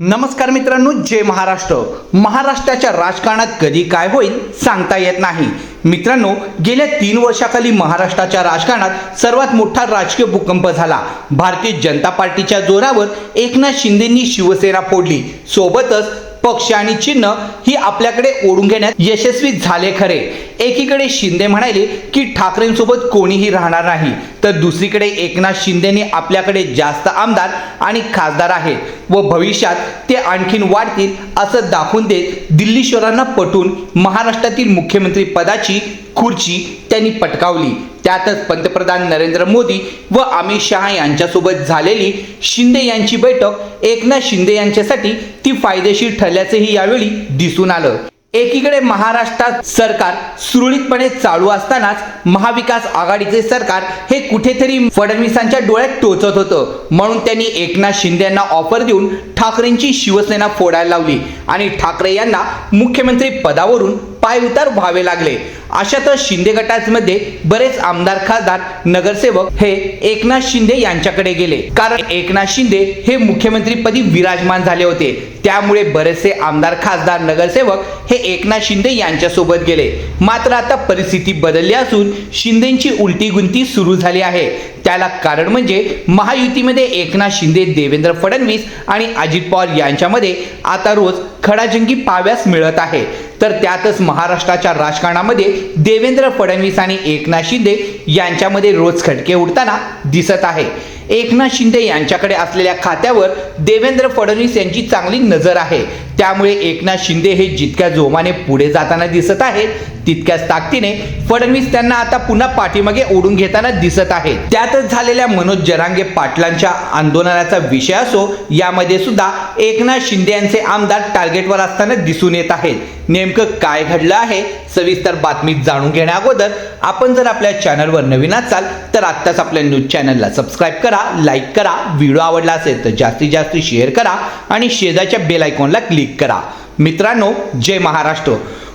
नमस्कार मित्रांनो जय महाराष्ट्र. महाराष्ट्राच्या राजकारणात कधी काय होईल सांगता येत नाही. मित्रांनो गेल्या तीन वर्षाखाली महाराष्ट्राच्या राजकारणात सर्वात मोठा राजकीय भूकंप झाला. भारतीय जनता पार्टीच्या जोरावर एकनाथ शिंदेंनी शिवसेना फोडली. सोबतच पक्ष आणि चिन्ह ही आपल्याकडे ओढून घेण्यात यशस्वी झाले खरे. एकीकडे शिंदे म्हणाले की ठाकरेंसोबत कोणीही राहणार नाही तर दुसरीकडे एकनाथ शिंदेने आपल्याकडे जास्त आमदार आणि खासदार आहेत व भविष्यात ते आणखीन वाढतील असं दाखवून देत दिल्लीश्वरांना पटून महाराष्ट्रातील मुख्यमंत्री पदाची खुर्ची त्यांनी पटकावली. त्यातच पंतप्रधान नरेंद्र मोदी व अमित शहा यांच्यासोबत झालेली शिंदे यांची बैठक एकनाथ शिंदे यांच्यासाठी ती फायदेशीर ठरल्याचेही यावेळी दिसून आलं. एकीकडे महाराष्ट्रात सरकार सुरळीतपणे चालू असतानाच महाविकास आघाडीचे सरकार हे कुठेतरी फडणवीसांच्या डोळ्यात टोचत होतं. म्हणून त्यांनी एकनाथ शिंदे यांना ऑफर देऊन ठाकरेंची शिवसेना फोडायला लावली आणि ठाकरे यांना मुख्यमंत्री पदावरून पायउतार व्हावे लागले. अशातच शिंदे गटामध्ये बरेच आमदार खासदार नगरसेवक हे एकनाथ शिंदे यांच्याकडे गेले. कारण एकनाथ शिंदे हे मुख्यमंत्रीपदी विराजमान झाले होते. त्यामुळे बरेचसे आमदार खासदार नगरसेवक हे एकनाथ शिंदे यांच्यासोबत गेले. मात्र आता परिस्थिती बदलली असून शिंदेची उलटी गुंती सुरू झाली आहे. त्याला कारण म्हणजे महायुतीमध्ये एकनाथ शिंदे देवेंद्र फडणवीस आणि अजित पवार यांच्यामध्ये आता रोज खडाजंगी पाव्यास मिळत आहे. तर त्यातच महाराष्ट्राच्या राजकारणामध्ये देवेंद्र फडणवीस आणि एकनाथ शिंदे यांच्यामध्ये रोज खटके उडताना दिसत आहे. एकनाथ शिंदे यांच्याकडे असलेल्या खात्यावर देवेंद्र फडणवीस यांची चांगली नजर आहे. त्यामुळे एकनाथ शिंदे हे जितक्या जोमाने पुढे जाताना दिसत आहे तितक्याच ताकदीने फडणवीस त्यांना आता पुन्हा पाठीमागे ओढून घेताना दिसत आहेत. त्यातच झालेल्या मनोज जरांगे पाटलांच्या आंदोलनाचा विषय असो यामध्ये सुद्धा एकनाथ शिंदे यांचे आमदार टार्गेटवर असताना दिसून येत आहेत. नेमकं काय घडलं आहे सविस्तर बातमी जाणून घेण्या अगोदर आपण जर आपल्या चॅनलवर नवीन असाल तर आत्ताच आपल्या न्यूज चॅनलला सबस्क्राईब करा लाईक करा व्हिडिओ आवडला असेल तर जास्तीत जास्त शेअर करा आणि शेजारच्या बेल आयकॉनला क्लिक करा. मित्रांनो जय महाराष्ट्र.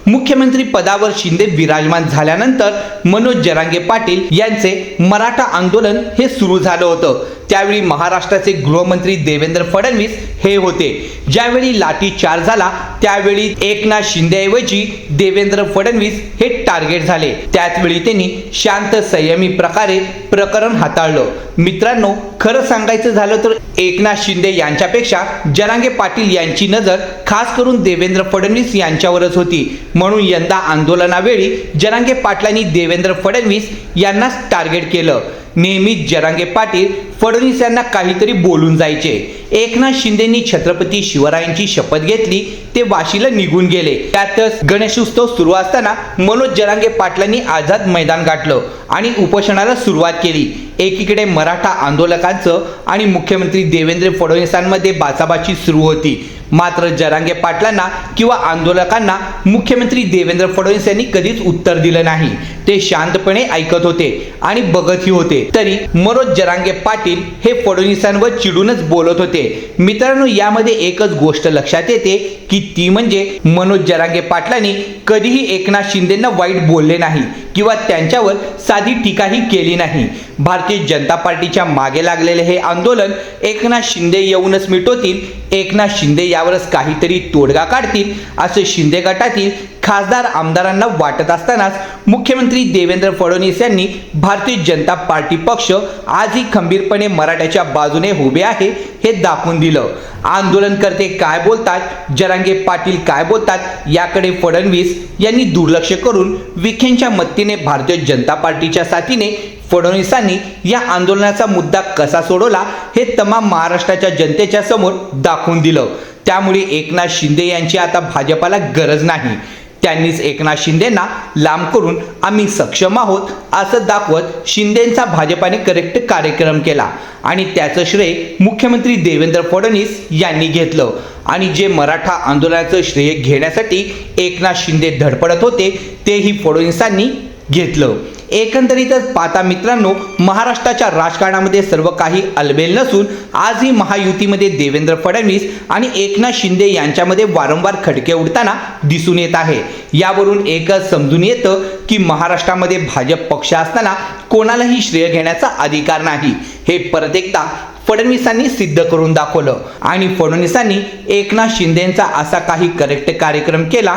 मुख्यमंत्री पदावर शिंदे विराजमान झाल्यानंतर मनोज जरांगे पाटील यांचे मराठा आंदोलन हे सुरू झालं होतं. त्यावेळी महाराष्ट्राचे गृहमंत्री देवेंद्र फडणवीस हे होते. ज्यावेळी लाठी चार झाला त्यावेळी एकनाथ शिंदेऐवजी देवेंद्र फडणवीस हे टार्गेट झाले. त्याचवेळी त्यांनी शांत संयमी प्रकारे प्रकरण हाताळलं. मित्रांनो खरं सांगायचं झालं तर एकनाथ शिंदे यांच्यापेक्षा जरांगे पाटील यांची नजर खास करून देवेंद्र फडणवीस यांच्यावरच होती. म्हणून यंदा आंदोलनावेळी जरांगे पाटलांनी देवेंद्र फडणवीस यांनाच टार्गेट केलं. नेहमीच जरांगे पाटील फडणवीस यांना काहीतरी बोलून जायचे. एकनाथ शिंदेनी छत्रपती शिवरायांची शपथ घेतली ते वाशीला निघून गेले. त्यातच गणेशोत्सव सुरू असताना मनोज जरांगे पाटलांनी आझाद मैदान गाठलं आणि उपोषणाला सुरुवात केली. एकीकडे मराठा आंदोलकांचं आणि मुख्यमंत्री देवेंद्र फडणवीसांमध्ये बाचाबाची सुरू होती. मात्र जरांगे पाटलांना किंवा आंदोलकांना मुख्यमंत्री देवेंद्र फडणवीस यांनी कधीच उत्तर दिलं नाही. ते शांतपणे ऐकत होते आणि बघतही होते. तरी मनोज जरांगे पाटील हे फडणवीसांवर चिडूनच बोलत होते. मित्रांनो यामध्ये एकच गोष्ट लक्षात येते की ती म्हणजे मनोज जरांगे पाटलांनी कधीही एकनाथ शिंदेंना वाईट बोलले नाही किंवा त्यांच्यावर साधी टीकाही केली नाही. भारतीय जनता पार्टीच्या मागे लागलेले हे आंदोलन एकनाथ शिंदे येऊनच मिटवतील. एकनाथ शिंदे या यावरच काहीतरी तोडगा काढतील असे शिंदे गटातील खासदार आमदारांना वाटत असतानाच मुख्यमंत्री देवेंद्र फडणवीस यांनी भारतीय जनता पार्टी पक्ष आजही खंबीरपणे मराठ्याच्या बाजूने उभे आहे हे दाखवून दिलं. आंदोलनकर्ते काय बोलतात जरांगे पाटील काय बोलतात याकडे फडणवीस यांनी दुर्लक्ष करून विखेंच्या मत्तीने भारतीय जनता पार्टीच्या साथीने फडणवीसांनी या आंदोलनाचा मुद्दा कसा सोडवला हे तमाम महाराष्ट्राच्या जनतेच्या समोर दाखवून दिलं. त्यामुळे एकनाथ शिंदे यांची आता भाजपाला गरज नाही. त्यांनीच एकनाथ शिंदेना लांब करून आम्ही सक्षम आहोत असं दाखवत शिंदेंचा भाजपाने करेक्ट कार्यक्रम केला. आणि त्याचं श्रेय मुख्यमंत्री देवेंद्र फडणवीस यांनी घेतलं. आणि जे मराठा आंदोलनाचं श्रेय घेण्यासाठी एकनाथ शिंदे धडपडत होते तेही फडणवीसांनी घेतलं. एकंदरीतच पाहता मित्रांनो महाराष्ट्राच्या राजकारणामध्ये सर्व काही अलबेल नसून आजही महायुतीमध्ये देवेंद्र फडणवीस आणि एकनाथ शिंदे यांच्यामध्ये वारंवार खडके उडताना दिसून येत आहे. यावरून एकच समजून येतं की महाराष्ट्रामध्ये भाजप पक्ष असताना कोणालाही श्रेय घेण्याचा अधिकार नाही. हे परत एकदा फडणवीसांनी सिद्ध करून दाखवलं आणि फडणवीसांनी एकनाथ शिंदेचा असा काही करेक्ट कार्यक्रम केला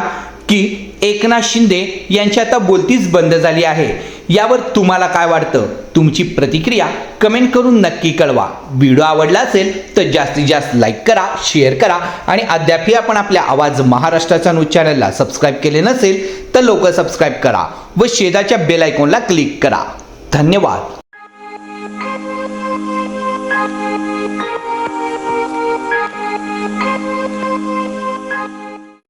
की एकनाथ शिंदे यांची आता बोलतीच बंद झाली आहे. यावर तुम्हाला काय वाटतं? तुमची प्रतिक्रिया कमेंट करून नक्की कळवा. व्हिडिओ आवडला असेल तर जास्तीत जास्त लाईक करा शेअर करा आणि अद्यापही आपण आपल्या आवाज महाराष्ट्राच्या न्यूज चॅनलला सबस्क्राईब केले नसेल तर लोक सबस्क्राईब करा व शेजाच्या बेल आयकॉनला क्लिक करा. धन्यवाद.